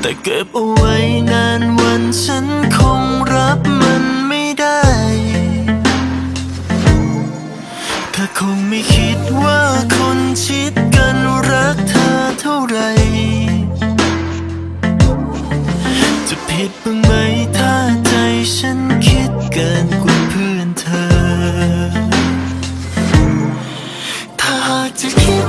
แต่เก็บเอาไว้นานวันฉันคงรับมันไม่ได้ เธอคงไม่คิดว่าคนชิดกันรักเธอเท่าไร จะผิดบ้างไหมถ้าใจฉันคิดเกินกว่าเพื่อนเธอ ถ้าหากจะคิด